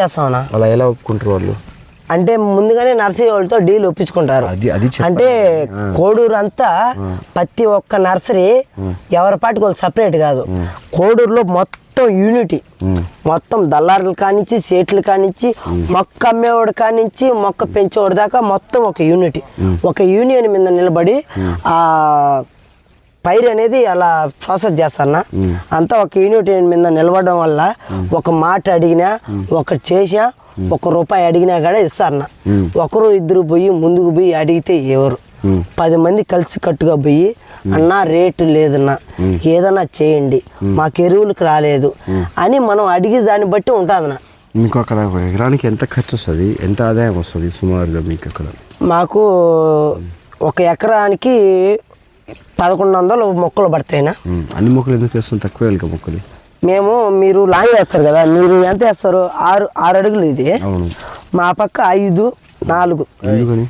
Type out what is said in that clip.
చేస్తామన్నా అలా ఎలా ఒప్పుకుంటారు వాళ్ళు? అంటే ముందుగానే నర్సరీ వాళ్ళతో డీల్ ఒప్పించుకుంటారు. అది అది చెప్పండి. అంటే కోడూరు అంతా ప్రతి ఒక్క నర్సరీ ఎవరి పాటికి వాళ్ళు సపరేట్ కాదు. కోడూరులో మొత్తం యూనిటీ. మొత్తం దళారుల కానించి సేట్లు కానించి మొక్క అమ్మేవాడు కానించి మొక్క పెంచేవాడు దాకా మొత్తం ఒక యూనిటీ. ఒక యూనియన్ మీద నిలబడి ఆ పైరు అనేది అలా ప్రాసెస్ చేస్తానా? అంతా ఒక యూనిట్ మీద నిలబడడం వల్ల ఒక మాట అడిగినా ఒకటి చేసినా ఒక రూపాయి అడిగినా కూడా ఇస్తారన్న ఒకరు ఇద్దరు పోయి ముందుకు పోయి అడిగితే ఎవరు? పది మంది కలిసి కట్టుగా పోయి అన్నా రేటు లేదన్నా ఏదన్నా చేయండి మాకు ఎరువులకు రాలేదు అని మనం అడిగే దాన్ని బట్టి ఉంటుందన్న. మీకు అక్కడ ఒక ఎకరానికి ఎంత ఖర్చు వస్తుంది ఎంత ఆదాయం వస్తుంది సుమారుగా మీకు అక్కడ? మాకు ఒక ఎకరానికి పదకొండు వందలు మొక్కలు పడతాయినా. అన్ని మొక్కలు ఎందుకు వేస్తాం? తక్కువ వెళ్ళక మొక్కలు. మేము మీరు లాంగ్ వేస్తారు కదా మీరు ఎంత వేస్తారు? ఆరు ఆరు అడుగులు ఇది. మా పక్క ఐదు నాలుగు. ఎందుకని?